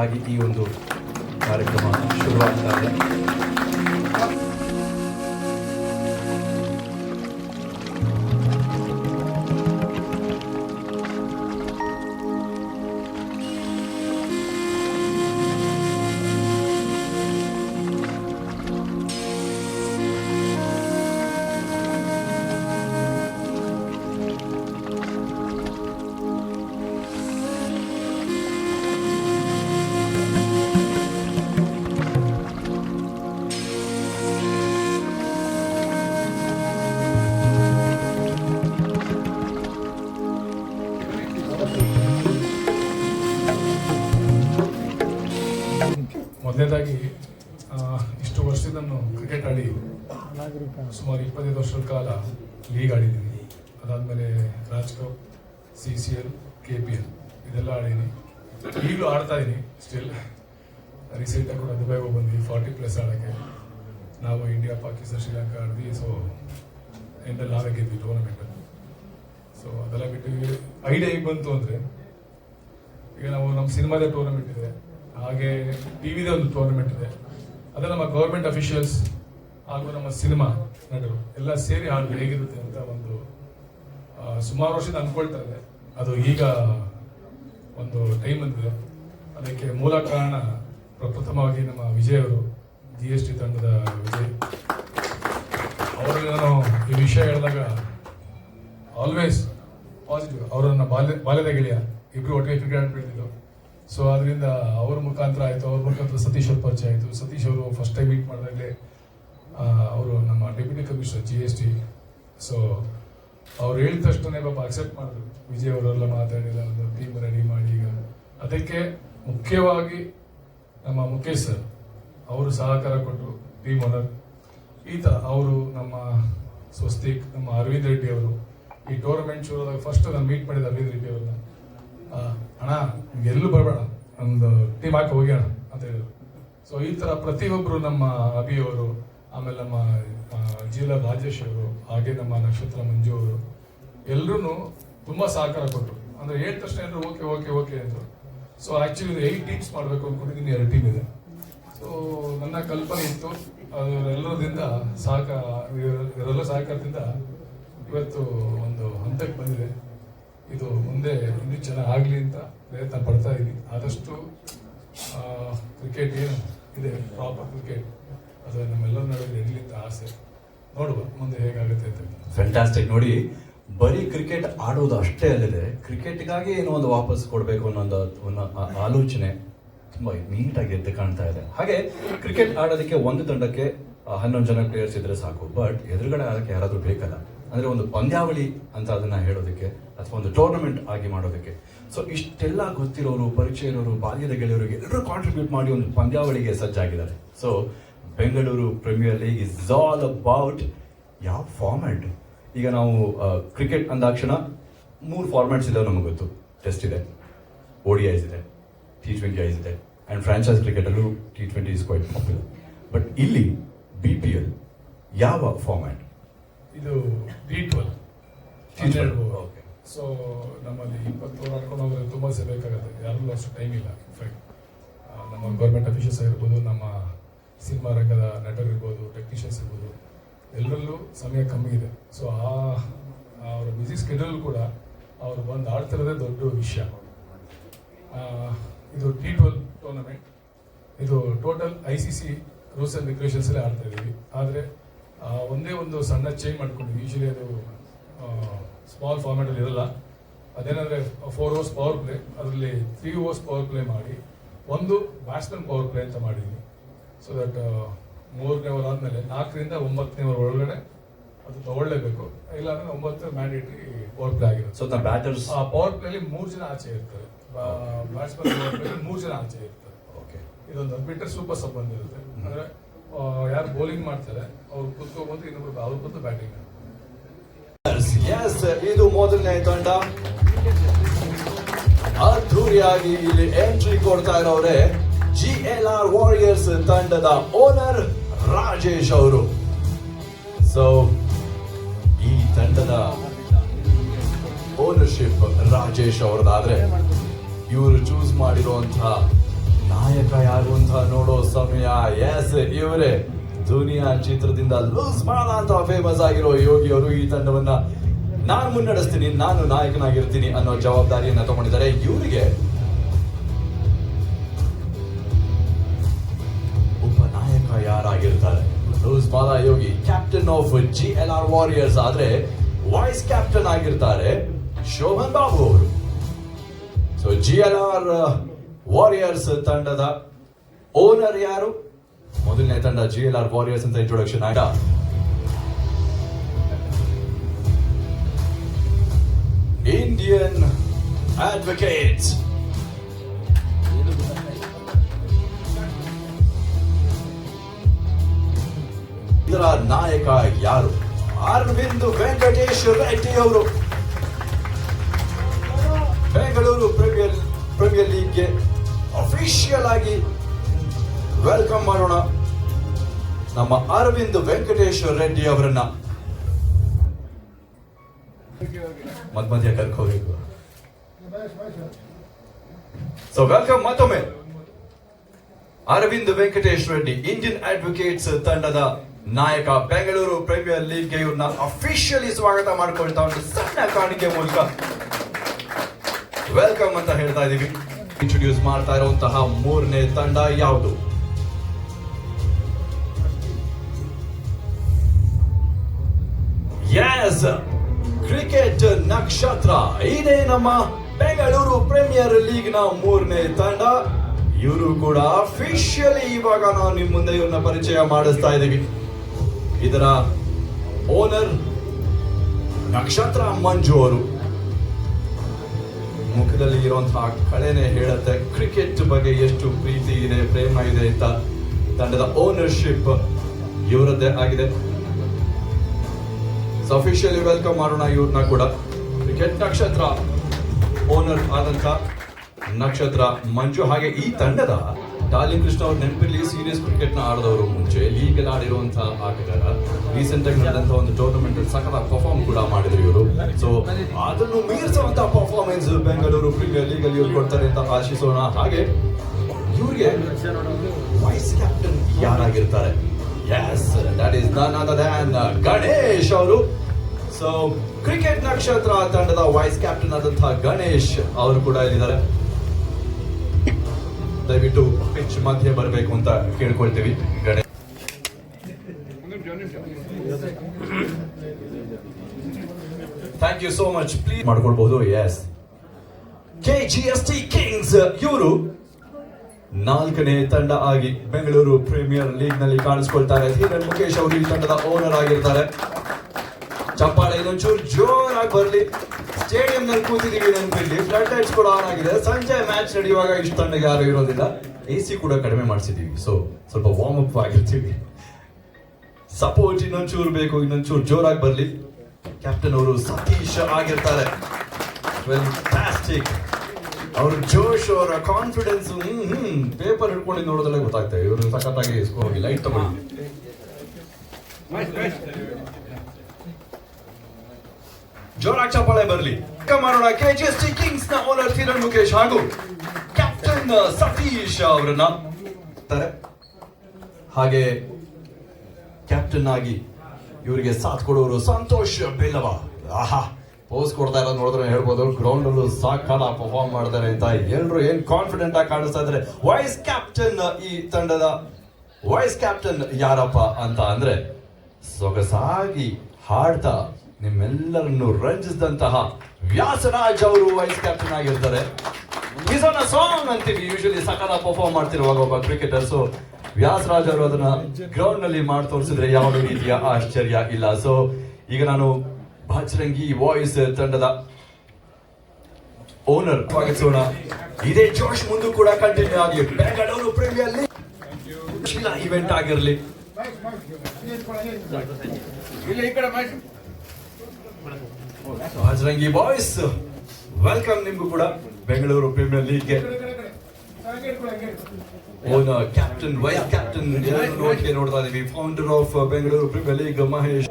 ಆಗಿ ಈ ಒಂದು ಕಾರ್ಯಕ್ರಮ ಶುರುವಾಗ್ತಾ ಇದೆ. ಮೊದಲನೇದಾಗಿ ಇಷ್ಟು ವರ್ಷದಿಂದ ನಾನು ಕ್ರಿಕೆಟ್ ಆಡಿ ಸುಮಾರು ಇಪ್ಪತ್ತೈದು ವರ್ಷದ ಕಾಲ ಲೀಗ್ ಆಡಿದ್ದೀನಿ. ಅದಾದಮೇಲೆ Raj cup C C L K P L ಇದೆಲ್ಲ ಆಡೀನಿ ಈಗಲೂ ಆಡ್ತಾ ಇದ್ದೀನಿ ಸ್ಟಿಲ್ ರೀಸೆಂಟಾಗಿ ಕೂಡ ದುಬೈಗೆ ಹೋಗಿ ಬಂದ್ವಿ ಫಾರ್ಟಿ ಪ್ಲಸ್ ಆಡೋಕ್ಕೆ. ನಾವು ಇಂಡಿಯಾ ಪಾಕಿಸ್ತಾನ ಶ್ರೀಲಂಕಾ ಆಡಿದ್ವಿ. ಸೊ ಎಂಡಲ್ಲಿ ನಾವೇ ಗೆದ್ವಿ ಟೂರ್ನಮೆಂಟ್ ಸೊ ಅದೆಲ್ಲ ಬಿಟ್ಟು ಐಡಿಯಾ ಬಂತು ಅಂದರೆ, ಈಗ ನಾವು ನಮ್ಮ ಸಿನಿಮಾದ ಟೂರ್ನಮೆಂಟ್ ಇದೆ. ಹಾಗೆ ಟಿವಿದ ಒಂದು ಟೂರ್ನಮೆಂಟ್ ಇದೆ. ಅದೇ ನಮ್ಮ ಗೌರ್ಮೆಂಟ್ ಅಫಿಷಿಯಲ್ಸ್ ಹಾಗೂ ನಮ್ಮ ಸಿನಿಮಾ ನಟರು ಎಲ್ಲ ಸೇರಿ ಹಾಡು ಹೇಗಿರುತ್ತೆ ಅಂತ ಒಂದು ಸುಮಾರು ವರ್ಷದಿಂದ ಅಂದ್ಕೊಳ್ತಾ ಇದೆ. ಅದು ಈಗ ಒಂದು ಟೈಮ್ ಬಂದಿದೆ. ಅದಕ್ಕೆ ಮೂಲ ಕಾರಣ ಪ್ರಪ್ರಥಮವಾಗಿ ನಮ್ಮ ವಿಜಯ್ ಅವರು ಜಿ ಎಸ್ ಟಿ ತಂಡದ ವಿಜಯ್. ಅವರಿಗೆ ನಾನು ಈ ವಿಷಯ ಹೇಳಿದಾಗ ಆಲ್ವೇಸ್ ಪಾಸಿಟಿವ್ ಅವರನ್ನು ಬಾಲ್ಯ, ಬಾಲ್ಯದ ಗೆಳೆಯ ಇಬ್ರು ಒಟ್ಟಿಗೆ ಕ್ರಿಕೆಟ್ ಆಡ್ಬಿಟ್ಟಿದ್ರು. ಸೊ ಅದರಿಂದ ಅವ್ರ ಮುಖಾಂತರ ಆಯಿತು, ಅವ್ರ ಮುಖಾಂತರ ಸತೀಶ್ ಅವ್ರ ಪರಿಚಯ ಆಯಿತು. ಸತೀಶ್ ಅವರು ಫಸ್ಟ್ ಟೈಮ್ ಮೀಟ್ ಮಾಡಿದಾಗಲೇ ಅವರು ನಮ್ಮ deputy commissioner G S T so ಅವ್ರು ಹೇಳಿದ ತಕ್ಷಣ ಪಾಪ ಅಕ್ಸೆಪ್ಟ್ ಮಾಡಿದ್ರು. ವಿಜಯ್ ಅವರೆಲ್ಲ ಮಾತಾಡಿಲ್ಲ, ಒಂದು ಟೀಮ್ ರೆಡಿ ಮಾಡಿ ಈಗ. ಅದಕ್ಕೆ ಮುಖ್ಯವಾಗಿ ನಮ್ಮ ಮುಖೇಶ್ ಸರ್ ಅವರು ಸಹಕಾರ ಕೊಟ್ಟರು ಟೀಮ್ ಓನರ್ ಈ ಥರ ಅವರು ನಮ್ಮ ಸ್ವಸ್ತಿಕ್ ನಮ್ಮ ಅರವಿಂದ್ ರೆಡ್ಡಿ ಅವರು ಈ ಟೂರ್ನಮೆಂಟ್ ಶುರುವಾದಾಗ ಫಸ್ಟ್ ನಾನು ಮೀಟ್ ಮಾಡಿದ ಅರವಿಂದ್ ರೆಡ್ಡಿ ಅವ್ರನ್ನ. ಅಣ್ಣ ಎಲ್ಲೂ ಬರಬೇಡ. ಒಂದು ಟೀಮ್ ಹಾಕಿ ಹೋಗ್ಯಾಣ ಅಂತ ಹೇಳಿದ್ರು. ಸೊ ಈ ಥರ ಪ್ರತಿಯೊಬ್ಬರು ನಮ್ಮ ಅಭಿ ಅವರು, ಆಮೇಲೆ ನಮ್ಮ ಜೀಲಾ ರಾಜೇಶ್ ಅವರು, ಹಾಗೆ ನಮ್ಮ ನಕ್ಷತ್ರ ಮಂಜು ಅವರು ಎಲ್ಲರೂ ತುಂಬಾ ಸಹಕಾರ ಕೊಟ್ಟರು ಅಂದ್ರೆ ಏಳು ತಕ್ಷಣ ಎಲ್ಲರೂ ಓಕೆ ಓಕೆ ಓಕೆ ಅಂದ್ರು. ಸೊ ಆಕ್ಚುಲಿ ಏಯ್ಟ್ ಟೀಮ್ಸ್ ಮಾಡಬೇಕು ಅಂದ್ಕೊಂಡಿದ್ದೀನಿ ಎರಡು ಟೀಮ್ ಇದೆ. ಸೊ ನನ್ನ ಕಲ್ಪನೆ ಇತ್ತು. ಅದರೆಲ್ಲರಿಂದ ಸಹಕಾರ, ಇವರೆಲ್ಲ ಸಹಕಾರದಿಂದ ಇವತ್ತು ಒಂದು ಹಂತಕ್ಕೆ ಬಂದಿದೆ. ಇದು ಮುಂದೆ ಇನ್ನೂ ಚೆನ್ನಾಗಿ ಆಗಲಿ ಅಂತ ಪ್ರಯತ್ನ ಪಡ್ತಾ ಇದ್ದೀನಿ. ಆದಷ್ಟು ಕ್ರಿಕೆಟ್ ಏನು ಇದೆ ಪ್ರಾಪರ್ ಕ್ರಿಕೆಟ್ ಅದು ನಮ್ಮೆಲ್ಲರ ನಡುವೆ ಇರಲಿ ಅಂತ ಆಸೆ. ನೋಡುವ, ಮುಂದೆ ಹೇಗಾಗುತ್ತೆ ಅಂತ. ಫ್ಯಾಂಟಾಸ್ಟಿಕ್ ನೋಡಿ, ಬರೀ ಕ್ರಿಕೆಟ್ ಆಡೋದು ಅಷ್ಟೇ ಅಲ್ಲದೆ ಕ್ರಿಕೆಟ್ಗಾಗಿ ಏನೋ ಒಂದು ವಾಪಸ್ ಕೊಡಬೇಕು ಅನ್ನೋ ಒಂದು ಆಲೋಚನೆ ತುಂಬ ನೀಟಾಗಿ ಎದ್ದು ಕಾಣ್ತಾ ಇದೆ. ಹಾಗೆ ಕ್ರಿಕೆಟ್ ಆಡೋದಕ್ಕೆ ಒಂದು ತಂಡಕ್ಕೆ ಹನ್ನೊಂದು ಜನ ಪ್ಲೇಯರ್ಸ್ ಇದ್ರೆ ಸಾಕು ಬಟ್ ಎದುರುಗಡೆ ಆಡೋಕ್ಕೆ ಯಾರಾದರೂ ಬೇಕಲ್ಲ? ಅಂದ್ರೆ ಒಂದು ಪಂದ್ಯಾವಳಿ ಅಂತ ಅದನ್ನ ಹೇಳೋದಕ್ಕೆ ಅಥವಾ ಒಂದು ಟೂರ್ನಮೆಂಟ್ ಆಗಿ ಮಾಡೋದಕ್ಕೆ. ಸೊ ಇಷ್ಟೆಲ್ಲ ಗೊತ್ತಿರೋರು, ಪರಿಚಯ ಇರೋರು, ಬಾಲ್ಯದ ಗೆಳೆಯರಿಗೆ ಎಲ್ಲರೂ ಕಾಂಟ್ರಿಬ್ಯೂಟ್ ಮಾಡಿ ಒಂದು ಪಂದ್ಯಾವಳಿಗೆ ಸಜ್ಜಾಗಿದ್ದಾರೆ. So Bengaluru premier league is all about ಯಾವ ಫಾರ್ಮ್ಯಾಟ್ ಈಗ ನಾವು ಕ್ರಿಕೆಟ್ ಅಂದಾಕ್ಷಣ ಮೂರು ಫಾರ್ಮ್ಯಾಟ್ಸ್ ಇದಾವೆ ನಮಗೆ ಗೊತ್ತು. ಟೆಸ್ಟ್ ಇದೆ ಓಡಿ ಐಸ್ ಇದೆ ಟಿ ಟ್ವೆಂಟಿ ಐಸ್ ಇದೆ and franchise ಕ್ರಿಕೆಟಲ್ಲೂ T twenty is quite popular but ಇಲ್ಲಿ ಬಿ ಪಿ ಎಲ್ ಯಾವ ಫಾರ್ಮ್ಯಾಟ್ ಇದು ಡಿ ಟ್ವೆಲ್ ಓಕೆ ಸೊ ನಮ್ಮಲ್ಲಿ ಇಪ್ಪತ್ತು ನಡ್ಕೊಂಡು ಹೋಗೋದು ತುಂಬ ಸಹ ಬೇಕಾಗುತ್ತೆ. ಯಾರಿಗೂ ಅಷ್ಟು ಟೈಮ್ ಇಲ್ಲ ಇನ್ಫ್ಯಾಕ್ಟ್ ನಮ್ಮ ಗೌರ್ಮೆಂಟ್ ಅಫಿಷಿಯಲ್ಸ್ ಆಗಿರ್ಬೋದು ನಮ್ಮ ಸಿನಿಮಾ ರಂಗದ ನಟರಿರ್ಬೋದು ಟೆಕ್ನಿಷಿಯನ್ಸ್ ಇರ್ಬೋದು ಎಲ್ಲರಲ್ಲೂ ಸಮಯ ಕಮ್ಮಿ ಇದೆ. ಸೊ ಆ ಅವರ ಬ್ಯುಸಿ ಸ್ಕೆಡ್ಯೂಲ್ ಕೂಡ ಅವರು ಬಂದು ಆಡ್ತಿರೋದೇ ದೊಡ್ಡ ವಿಷಯ. ಇದು ಟಿ ಟ್ವೆಲ್ ಟೂರ್ನಮೆಂಟ್ ಇದು total I C C rules and ರೆಗ್ಯುಲೇಷನ್ಸಲ್ಲೇ ಆಡ್ತಾ ಇದ್ದೀವಿ. ಆದರೆ ಒಂದೇ ಒಂದು ಸಣ್ಣ ಚೇಂಜ್ ಮಾಡ್ಕೊಂಡು ಯೂಶಲಿ ಅದು ಸ್ಮಾಲ್ ಫಾರ್ಮ್ಯಾಟಲ್ಲಿ ಇರಲ್ಲ. ಅದೇನಂದರೆ ಫೋರ್ ಓವರ್ಸ್ ಪವರ್ ಪ್ಲೇ ಅದರಲ್ಲಿ ತ್ರೀ ಓವರ್ಸ್ ಪವರ್ ಪ್ಲೇ ಮಾಡಿ ಒಂದು ಬ್ಯಾಟ್ಸ್ಮನ್ ಪವರ್ ಪ್ಲೇ ಅಂತ ಮಾಡಿದ್ವಿ. ಸೊ ದಟ್ ಮೂರನೇ ಓವರ್ ಆದಮೇಲೆ ನಾಲ್ಕರಿಂದ ಒಂಬತ್ತನೇ ಓವರ್ ಒಳಗಡೆ ಅದು ತಗೊಳ್ಳೇಬೇಕು. ಇಲ್ಲಾಂದ್ರೆ ಒಂಬತ್ತು ಮ್ಯಾಂಡೇಟ್ರಿ ಪವರ್ ಪ್ಲೇ ಆಗಿರುತ್ತೆ. ಸೊ ಬ್ಯಾಟರ್ಸ್ ಆ ಪವರ್ ಪ್ಲೇಲಿ ಮೂರು ಜನ ಆಚೆ ಇರ್ತಾರೆ. ಬ್ಯಾಟ್ಸ್ಮನ್ ಪವರ್ ಪ್ಲೇಲಿ ಮೂರು ಜನ ಆಚೆ ಇರ್ತಾರೆ. ಓಕೆ ಇದೊಂದು ಬಿಟ್ಟರೆ ಸೂಪರ್ ಸಂಬಂಧ ಇರುತ್ತೆ. ಅಂದ್ರೆ ಯಾರು ಬೌಲಿಂಗ್ ಮಾಡ್ತಾರೆ, ಅವ್ರು ಕುತ್ಕೋಬಹುದು ಇನ್ನೊಬ್ರು ಅವ್ರು ಕೂತು ಬ್ಯಾಟಿಂಗ್ ಎಸ್ ಇದು ಮೊದಲನೇ ತಂಡ. ಅದ್ಧೂರಿಯಾಗಿ ಇಲ್ಲಿ ಎಂಟ್ರಿ ಕೊಡ್ತಾ ಇರೋರೆ ಜಿ ಎಲ್ ಆರ್ ವಾರಿಯರ್ಸ್ ತಂಡದ ಓನರ್ ರಾಜೇಶ್ ಅವರು. ಸೊ ಈ ತಂಡದ ಓನರ್ಶಿಪ್ ರಾಜೇಶ್ ಅವರದಾದ್ರೆ ಇವರು ಚೂಸ್ ಮಾಡಿರುವಂತಹ ನಾಯಕ ಯಾರು ಅಂತ ನೋಡೋ ಎಸ್ ಇವರೇ ದುನಿಯಾ ಚಿತ್ರದಿಂದ ಲೂಸ್ ಮಾಡೋಣ ಅಂತ ಫೇಮಸ್ ಆಗಿರೋ ಯೋಗಿ ಅವರು ಈ ತಂಡವನ್ನ ನಾನು ಮುನ್ನಡೆಸ್ತೀನಿ, ನಾನು ನಾಯಕನಾಗಿರ್ತೀನಿ ಅನ್ನೋ ಜವಾಬ್ದಾರಿಯನ್ನ ತಗೊಂಡಿದ್ದಾರೆ. ಇವರಿಗೆ ಉಪನಾಯಕ ಯಾರಾಗಿರ್ತಾರೆ? Loose Mala Yogi captain of G L R warriors ಆದ್ರೆ ವೈಸ್ ಕ್ಯಾಪ್ಟನ್ ಆಗಿರ್ತಾರೆ ಶೋಭನ್ ಬಾಬು ಅವರು. So G L R warriors ತಂಡದ ಓನರ್ ಯಾರು? ಮೊದಲನೇ ತಂಡ ಜಿ ಎಲ್ ಆರ್ ವಾರಿಯರ್ಸ್ ಅಂತ ಇಂಟ್ರೊಡಕ್ಷನ್ ಆಯ್ತಾ? ಇಂಡಿಯನ್ ಅಡ್ವೊಕೇಟ್ಸ್ ಇದರ ನಾಯಕ ಯಾರು? ಅರವಿಂದ್ ವೆಂಕಟೇಶ್ ರೆಡ್ಡಿ ಅವರು. ಬೆಂಗಳೂರು ಪ್ರೀಮಿಯರ್ ಪ್ರೀಮಿಯರ್ ಲೀಗ್ಗೆ ಅಫಿಷಿಯಲ್ ಆಗಿ ವೆಲ್ಕಮ್ ಮಾಡೋಣ. ನಮ್ಮ ಅರವಿಂದ್ ವೆಂಕಟೇಶ್ವರ ರೆಡ್ಡಿ ಅವರನ್ನ. ಮತ್ ಮಧ್ಯ ಕರ್ಕೋಬೇಕು ಸೊ ವೆಲ್ಕಮ್ ಮತ್ತೊಮ್ಮೆ. ಅರವಿಂದ್ ವೆಂಕಟೇಶ್ ರೆಡ್ಡಿ ಇಂಡಿಯನ್ ಅಡ್ವೊಕೇಟ್ಸ್ ತಂಡದ ನಾಯಕ, ಬೆಂಗಳೂರು ಪ್ರೀಮಿಯರ್ ಲೀಗ್ಗೆ ಇವ್ರನ್ನ ಅಫಿಷಿಯಲಿ ಸ್ವಾಗತ ಮಾಡ್ಕೊಳ್ತಾ ಒಂದು ಸಣ್ಣ ಕಾಣಿಕೆ ಮೂಲಕ. ವೆಲ್ಕಮ್ ಅಂತ ಹೇಳ್ತಾ ಇದೀವಿ. ಇಂಟ್ರೊಡ್ಯೂಸ್ ಮಾಡ್ತಾ ಇರುವಂತಹ ಮೂರನೇ ತಂಡ ಯಾವುದು? ಕ್ರಿಕೆಟ್ ನಕ್ಷತ್ರ ಇದೇ ನಮ್ಮ ಬೆಂಗಳೂರು ಪ್ರೀಮಿಯರ್ ಲೀಗ್ನ ಮೂರನೇ ತಂಡ. ಇವರು ಕೂಡ ಅಫಿಷಿಯಲಿ ಇವಾಗ ನಾವು ನಿಮ್ ಮುಂದೆ ಇವ್ರನ್ನ ಪರಿಚಯ ಮಾಡಿಸ್ತಾ ಇದೀವಿ ಇದರ ಓನರ್ ನಕ್ಷತ್ರ ಮಂಜು ಅವರು. ಮುಖದಲ್ಲಿ ಇರುವಂತಹ ಕಳೆನೆ ಹೇಳುತ್ತೆ ಕ್ರಿಕೆಟ್ ಬಗ್ಗೆ ಎಷ್ಟು ಪ್ರೀತಿ ಇದೆ, ಪ್ರೇಮ ಇದೆ ಅಂತ ತಂಡದ ಓನರ್ಶಿಪ್ ಇವರದ್ದೇ ಆಗಿದೆ. ಸೊ ಅಫಿಷಿಯಲಿ ವೆಲ್ಕಮ್ ಮಾಡೋಣ ಇವ್ರನ್ನ ಕೂಡ ಕ್ರಿಕೆಟ್ ನಕ್ಷತ್ರ ಓನರ್ ಆದಂತ ನಕ್ಷತ್ರ ಮಂಜು ಹಾಗೆ ಈ ತಂಡದ ಡಾಲಿ ಕೃಷ್ಣ ಅವ್ರ ನೆನಪಿರ್ಲಿ ಸೀರಿಯಸ್ ಕ್ರಿಕೆಟ್ನ ಆಡಿದವರು ಮುಂಚೆ ಲೀಗ್ ಅಲ್ಲಿ ಆಡಿರುವಂತಹ ಆಟಗಾರ. ರೀಸೆಂಟ್ ಆಗಿ ನಡೆದಂತಹ ಒಂದು ಟೂರ್ನಮೆಂಟ್ ಸಕಲ ಪರ್ಫಾರ್ಮ್ ಕೂಡ ಮಾಡಿದ್ರು ಇವರು. ಸೊ ಅದನ್ನು ಮೀರಿಸುವಂತಹ ಪರ್ಫಾರ್ಮೆನ್ಸ್ ಬೆಂಗಳೂರು ಪ್ರೀಮಿಯರ್ ಲೀಗ್ ಅಲ್ಲಿ ಇವ್ರು ಕೊಡ್ತಾರೆ ಅಂತ ಆಶಿಸೋಣ. ಹಾಗೆ ಇವರಿಗೆ vice captain ಯಾರಾಗಿರ್ತಾರೆ? Yes that is none other than Ganesh ಅವರು. ಸೊ ಕ್ರಿಕೆಟ್ ನಕ್ಷತ್ರ ತಂಡದ ವೈಸ್ ಕ್ಯಾಪ್ಟನ್ ಆದಂತಹ ಗಣೇಶ್ ಅವರು ಕೂಡ ಇಲ್ಲಿದ್ದಾರೆ. ದಯವಿಟ್ಟು ಪಿಚ್ ಮಧ್ಯೆ ಬರಬೇಕು ಅಂತ ಕೇಳ್ಕೊಳ್ತೀವಿ. Ganesh thank you so much please ಮಾಡ್ಕೊಳ್ಬಹುದು yes K G S T kings ಇವರು ನಾಲ್ಕನೇ ತಂಡ ಆಗಿ ಬೆಂಗಳೂರು ಪ್ರೀಮಿಯರ್ ಲೀಗ್ನಲ್ಲಿ ಕಾಣಿಸ್ಕೊಳ್ತಾರೆ. ಧೀರನ್ ಮುಖೇಶ್ ಅವರು ಈ ತಂಡದ ಓನರ್ ಆಗಿರ್ತಾರೆ. ಚಪ್ಪಾಳೆ ಇದೊಂಚೂರು ಜೋರಾಗಿ ಬರ್ಲಿ. ಸ್ಟೇಡಿಯಂ ನಲ್ಲಿ ಕೂತಿದೀವಿ ನೆನಪಿಲ್ಲಿ ಫ್ಲಡ್ ಲೈಟ್ಸ್ ಕೂಡ ಆನ್ ಆಗಿದೆ. ಸಂಜೆ ಮ್ಯಾಚ್ ನಡೆಯುವಾಗ ಇಷ್ಟು ತಂಡಗೆ ಯಾರು ಇರೋದಿಲ್ಲ. ಎ ಸಿ ಕೂಡ ಕಡಿಮೆ ಮಾಡಿಸಿದೀವಿ ಸೊ ಸ್ವಲ್ಪ ವಾರ್ಮ್ ಅಪ್ ಆಗಿರ್ತೀವಿ. ಸಪೋರ್ಟ್ ಇನ್ನೊಂಚೂರು ಬೇಕು, ಇನ್ನೊಂಚೂರು ಜೋರಾಗಿ ಬರಲಿ. ಕ್ಯಾಪ್ಟನ್ ಅವರು ಸತೀಶ್ ಆಗಿರ್ತಾರೆ. ಫ್ಯಾಂಟಾಸ್ಟಿಕ್ ಅವ್ರ ಜೋಶ್ ಅವರ ಕಾನ್ಫಿಡೆನ್ಸ್ ಹ್ಮ್ ಹ್ಮ್ ಪೇಪರ್ ಇಟ್ಕೊಂಡು ನೋಡೋದಲ್ಲ ಗೊತ್ತಾಗ್ತದೆ ಇವರು ಸಖತ್ತಾಗಿ ಹೋಗಿ ಲೈಟ್ ತಗೊಂಡು ಜೋರಾಗಿ ಚಪ್ಪಾಳೆ ಬರಲಿ. ಮಾಡೋಣ ಕೆ ಜಿ ಎಸ್ ಟಿ ಕಿಂಗ್ಸ್ನ ಓನರ್ ಕಿರಣ್ ಮುಖೇಶ್ ಹಾಗೂ ಕ್ಯಾಪ್ಟನ್ ಸತೀಶ್ ಅವರನ್ನ ತಾರೆ. ಹಾಗೆ ಕ್ಯಾಪ್ಟನ್ ಆಗಿ ಇವರಿಗೆ ಸಾಥ್ ಕೊಡೋರು ಸಂತೋಷ್ ಬೆಲ್ಲವ. ಆಹಾ. ಪೋಸ್ ಕೊಡ್ತಾ ಇರೋದು ನೋಡಿದ್ರೆ ಹೇಳ್ಬೋದು ಗ್ರೌಂಡ್ ಅಲ್ಲೂ ಸಾಕಾಲ ಪರ್ಫಾರ್ಮ್ ಮಾಡ್ತಾರೆ ಅಂತ ಎಲ್ರು ಏನ್ ಕಾನ್ಫಿಡೆಂಟ್ ಆಗಿ ಕಾಣಿಸ್ತಾ ಇದ್ದಾರೆ ವೈಸ್ ಕ್ಯಾಪ್ಟನ್ ಈ ತಂಡದ ವೈಸ್ ಕ್ಯಾಪ್ಟನ್ ಯಾರಪ್ಪ ಅಂತ ಅಂದ್ರೆ ಸೊಗಸಾಗಿ ಹಾಡ್ತಾ ನಿಮ್ಮೆಲ್ಲರನ್ನು ರಂಜಿಸಿದಂತಹ ವ್ಯಾಸರಾಜ್ ಅವರು ವೈಸ್ ಕ್ಯಾಪ್ಟನ್ ಆಗಿರ್ತಾರೆ. ಸಾಂಗ್ ಅಂತೀವಿ ಯೂಶಲಿ ಸಕಾಲ ಪರ್ಫಾರ್ಮ್ ಮಾಡ್ತಿರುವಾಗ ಒಬ್ಬ ಕ್ರಿಕೆಟರ್ ಸೊ ವ್ಯಾಸರಾಜ್ ಅವರು ಅದನ್ನ ಗ್ರೌಂಡ್ನಲ್ಲಿ ಮಾಡಿ ತೋರಿಸಿದ್ರೆ ಯಾವ ರೀತಿಯ ಆಶ್ಚರ್ಯ ಇಲ್ಲ. ಸೊ ಈಗ ನಾನು ಭಜರಂಗಿ ವಾಯ್ಸ್ ತಂಡದ ಓನರ್ ಸ್ವಾಗತಿಸೋಣ. ಇದೇ ಜೋಶ್ ಮುಂದೆ ಕೂಡ ಕಂಟಿನ್ಯೂ ಆಗಿ. ಬೆಂಗಳೂರು ಪ್ರೀಮಿಯರ್ ಲೀಗ್ ಇವೆಂಟ್ ಆಗಿರಲಿ. ಭಜರಂಗಿ ಬಾಯ್ಸ್ ವೆಲ್ಕಮ್ ನಿಮ್ಗೂ ಕೂಡ ಬೆಂಗಳೂರು ಪ್ರೀಮಿಯರ್ ಲೀಗ್ಗೆ ಓನ್ ಕ್ಯಾಪ್ಟನ್ ವೈಸ್ ಕ್ಯಾಪ್ಟನ್ ನೋಡ್ಗೆ ನೋಡ್ತಾ ಇದೀವಿ. Founder of Bengaluru premier league Mahesh.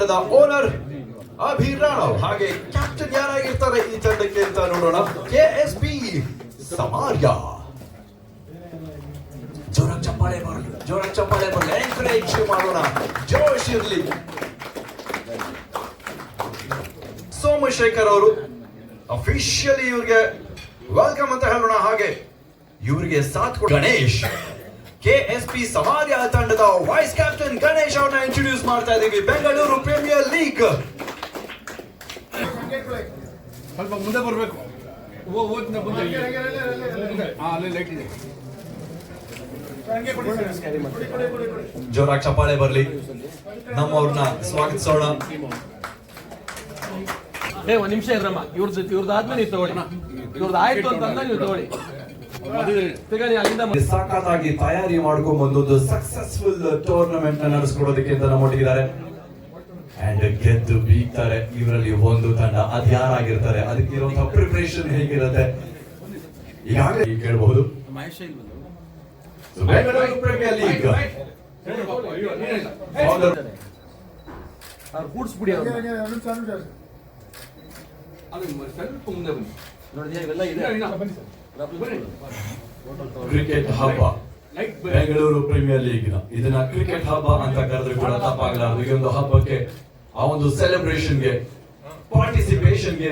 ತಂಡದ ಓನರ್ ಅಭಿರಾವ್ ಹಾಗೆ ಕ್ಯಾಪ್ಟನ್ ಯಾರಾಗಿರ್ತಾರೆ ಈ ತಂಡಕ್ಕೆ ಅಂತ ನೋಡೋಣ. ಕೆ ಎಸ್ ಬಿ ಸಮಾರ್ಯ. ಜೋರ ಚಪ್ಪಾಳೆ ಬರಲಿ ಜೋರ ಚಪ್ಪಾಳೆ ಬರಲಿ. ಎನ್ಕರೇಜ್ ಮಾಡೋಣ. ಜೋಶ್ ಇರಲಿ. ಸೋಮಶೇಖರ್ ಅವರು ಅಫಿಷಿಯಲಿ ಇವ್ರಿಗೆ ವೆಲ್ಕಮ್ ಅಂತ ಹೇಳೋಣ. ಹಾಗೆ ಇವರಿಗೆ ಸಾಥ್ ಗಣೇಶ್. ಕೆ ಎಸ್ ಪಿ ಸವಾರಿಯ ತಂಡದ ವೈಸ್ ಕ್ಯಾಪ್ಟನ್ ಗಣೇಶ್ ಅವ್ರನ್ನ ಇಂಟ್ರೊಡ್ಯೂಸ್ ಮಾಡ್ತಾ ಇದೀವಿ. ಬೆಂಗಳೂರು ಪ್ರೀಮಿಯರ್ ಲೀಗ್ ಸ್ವಲ್ಪ ಮುಂದೆ ಬರಬೇಕು. ಜೋರಾಗಿ ಚಪ್ಪಾಳೆ ಬರ್ಲಿ. ನಮ್ಮವ್ರನ್ನ ಸ್ವಾಗತಿಸೋಣ ಏ ಒಂದ್ ನಿಮಿಷ ಇದ್ರಮ್ಮ ಇವ್ರ ಇವ್ರದ್ದು ಆದ್ಮೇಲೆ ನೀವು ತಗೊಳ್ಳಿ. ಇವ್ರದ್ದು ಆಯ್ತು ಅಂತಂದ್ರೆ ನೀವು ತಗೊಳ್ಳಿ. ಸಖತ್ತಾಗಿ ತಯಾರಿ ಮಾಡ್ಕೊಂಡ್ ಬಂದೊಂದು ಸಕ್ಸಸ್ಫುಲ್ ಟೂರ್ನಮೆಂಟ್ ನಡೆಸ್ಕೊಡೋದಕ್ಕೆ ಅಂತ ಅಂಡ್ ಗೆದ್ದು ಬೀಗ್ತಾರೆ. ಇವರಲ್ಲಿ ಒಂದು ತಂಡ. ಅದ್ ಯಾರಾಗಿರ್ತಾರೆ? ಅದಕ್ಕೆ ಇರುವಂತಹ ಪ್ರಿಪರೇಷನ್ ಹೇಗಿರುತ್ತೆ? ಈಗಾಗಲೇ ಈಗ ಕೇಳಬಹುದು ಬೆಂಗಳೂರು ಪ್ರೀಮಿಯರ್ ಲೀಗ್ ಅದು ಸ್ವಲ್ಪ ಮುಂದೆ ಬನ್ನಿ. ನೋಡಿದ್ಯಾ ಇವೆಲ್ಲ ಇದೆ. ಕ್ರಿಕೆಟ್ ಹಬ್ಬ. ಬೆಂಗಳೂರು ಪ್ರೀಮಿಯರ್ ಲೀಗ್ ಇದನ್ನ ಕ್ರಿಕೆಟ್ ಹಬ್ಬ ಅಂತ ಕರೆದ್ರೆ ಕೂಡ ತಪ್ಪಾಗಲಾರದು. ಈ ಒಂದು ಹಬ್ಬಕ್ಕೆ, ಆ ಒಂದು ಸೆಲೆಬ್ರೇಷನ್ಗೆ ಪಾರ್ಟಿಸಿಪೇಷನ್ಗೆ